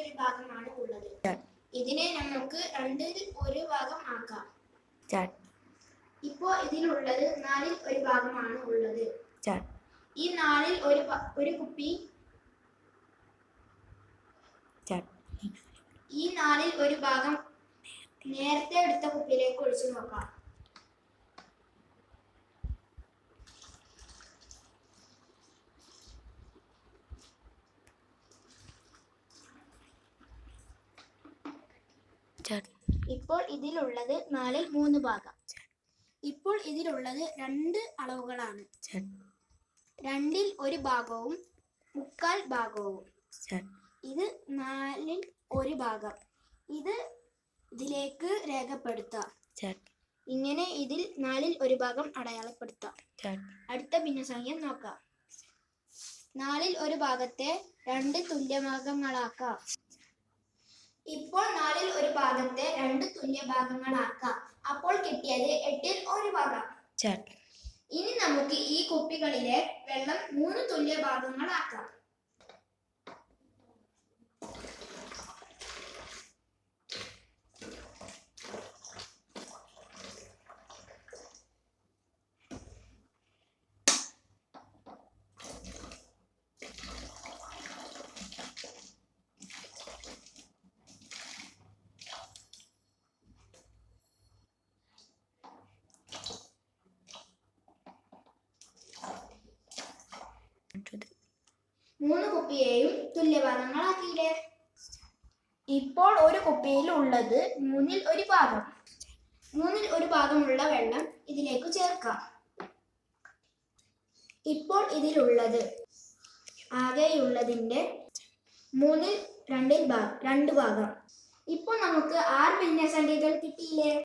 മൂന്നിലൊരു ഭാഗമാണ് ഉള്ളത്. ഇതിനെ നമുക്ക് രണ്ടിൽ ഒരു ഭാഗം ആക്കാം. ഇപ്പോ ഇതിലുള്ളത് നാലിൽ ഒരു ഭാഗമാണ് ഉള്ളത്. ഈ നാലിൽ ഒരു ഒരു കുപ്പി. ഈ നാലിൽ ഒരു ഭാഗം നേരത്തെ എടുത്ത കുപ്പിയിലേക്ക് ഒഴിച്ചു നോക്കാം. ഇപ്പോൾ ഇതിലുള്ളത് നാലിൽ മൂന്ന് ഭാഗം. ഇപ്പോൾ ഇതിലുള്ളത് രണ്ട് അളവുകളാണ്. രണ്ടിൽ ഒരു ഭാഗവും മുക്കാൽ ഭാഗവും. ഇത് നാലിൽ ഒരു ഭാഗം. ഇത് ഇതിലേക്ക് രേഖപ്പെടുത്താം ഇങ്ങനെ ഇതിൽ നാലിൽ ഒരു ഭാഗം അടയാളപ്പെടുത്താം അടുത്ത ഭിന്നസംഖ്യ നോക്കാം. നാലിൽ ഒരു ഭാഗത്തെ രണ്ട് തുല്യഭാഗങ്ങളാക്കാം ഇപ്പോൾ നാലിൽ ഒരു ഭാഗത്തെ രണ്ട് തുല്യ ഭാഗങ്ങളാക്കാം. അപ്പോൾ കിട്ടിയത് എട്ടിൽ ഒരു ഭാഗം. ഇനി നമുക്ക് ഈ കുപ്പികളിലെ വെള്ളം മൂന്ന് തുല്യ ഭാഗങ്ങളാക്കാം. മൂന്ന് കുപ്പിയെയും തുല്യഭാഗങ്ങളാക്കിയില്ലേ ഇപ്പോൾ ഒരു കുപ്പിയിൽ ഉള്ളത് മൂന്നിൽ ഒരു ഭാഗം. മൂന്നിൽ ഒരു ഭാഗമുള്ള വെള്ളം ഇതിലേക്ക് ചേർക്കാം. ഇപ്പോൾ ഇതിലുള്ളത് ആകെയുള്ളതിന്റെ മൂന്നിൽ രണ്ടിൽ ഭാഗം രണ്ട് ഭാഗം. ഇപ്പോൾ നമുക്ക് ആറ് ഭിന്നസംഖ്യകൾ കിട്ടിയില്ലേ?